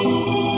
Música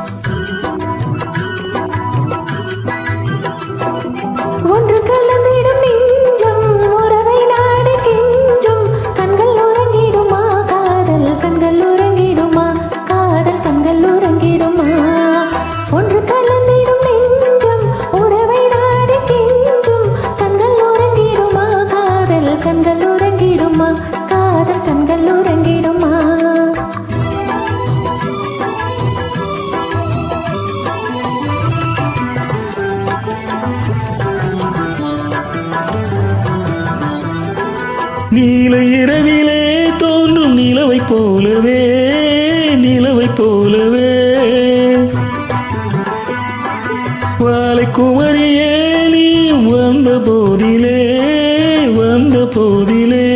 நீல இரவிலே தோன்றும் நிலவை போலவே நிலவை போலவே. வாழை குமரியே நீ வந்த போதிலே வந்த போதிலே.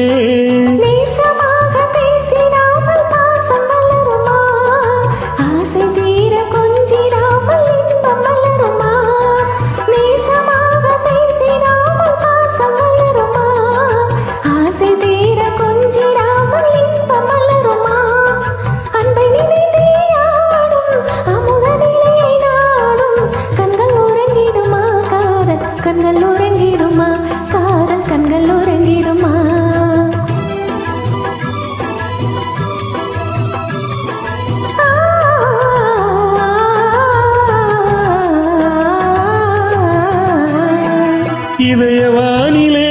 இதயவானிலே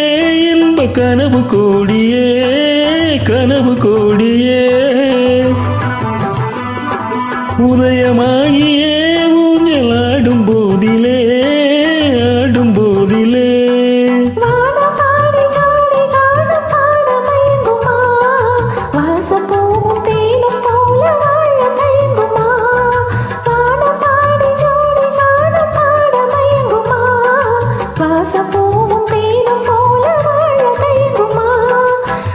இன்ப கனவு கோடியே கனவு கோடியே. உதயமா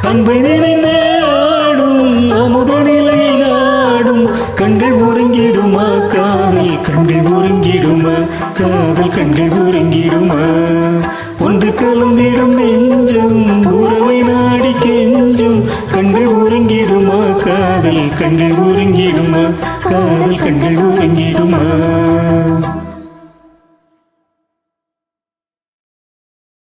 அன்பை நினைந்தே ஆடும் அமுத நிலை நாடும் கண்கள் உறங்கிடுமா காதல் கண்கள் உறங்கிடுமா காதல் கண்கள் உறங்கிடுமா? ஒன்று கலந்திடும் நெஞ்சம் உறவை நாடி கெஞ்சும். கண்கள் உறங்கிடுமா காதல் கண்கள் உறங்கிடுமா காதல் கண்கள் உறங்கிடும்?